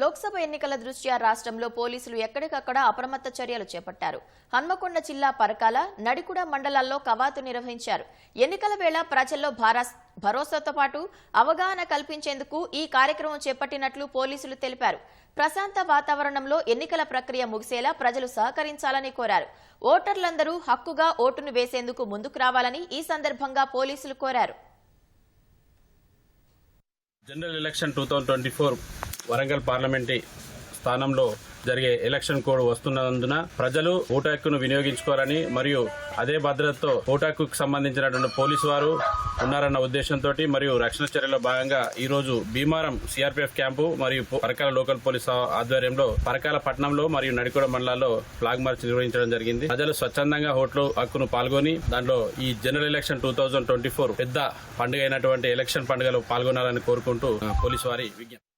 లోక్సభ ఎన్నికల దృష్ట్యా రాష్ట్రంలో పోలీసులు ఎక్కడికక్కడ అప్రమత్త చర్యలు చేపట్టారు. హన్మకొండ జిల్లా పరకాల నడికుడ మండలాల్లో కవాతు నిర్వహించారు. ఎన్నికల వేళ ప్రజల్లో భరోసాతో పాటు అవగాహన కల్పించేందుకు ఈ కార్యక్రమం చేపట్టినట్లు పోలీసులు తెలిపారు. ప్రశాంత వాతావరణంలో ఎన్నికల ప్రక్రియ ముగిసేలా ప్రజలు సహకరించాలని కోరారు. ఓటర్లందరూ హక్కుగా ఓటును వేసేందుకు ముందుకు రావాలని ఈ సందర్భంగా పోలీసులు కోరారు. General election two thousand twenty four Warangal parliamentary స్థానంలో జరిగే ఎలక్షన్ కోడ్ వస్తున్నందున ప్రజలు ఓటు హక్కును వినియోగించుకోవాలని మరియు అదే భద్రతతో ఓటు హక్కుకు సంబంధించినటువంటి పోలీసు వారు ఉన్నారన్న ఉద్దేశంతో మరియు రక్షణ చర్యలో భాగంగా ఈ రోజు భీమారం సిఆర్పీఎఫ్ క్యాంపు మరియు పరకాల లోకల్ పోలీస్ ఆధ్వర్యంలో పరకాల పట్టణంలో మరియు నడికొడ మండలాల్లో ఫ్లాగ్ మార్చ్ నిర్వహించడం జరిగింది. ప్రజలు స్వచ్ఛందంగా ఓట్లు హక్కును పాల్గొని దాంట్లో ఈ general election two thousand twenty four పెద్ద పండుగ అయినటువంటి ఎలక్షన్ పండుగలో పాల్గొనాలని కోరుకుంటూ పోలీసు వారి విజ్ఞప్తి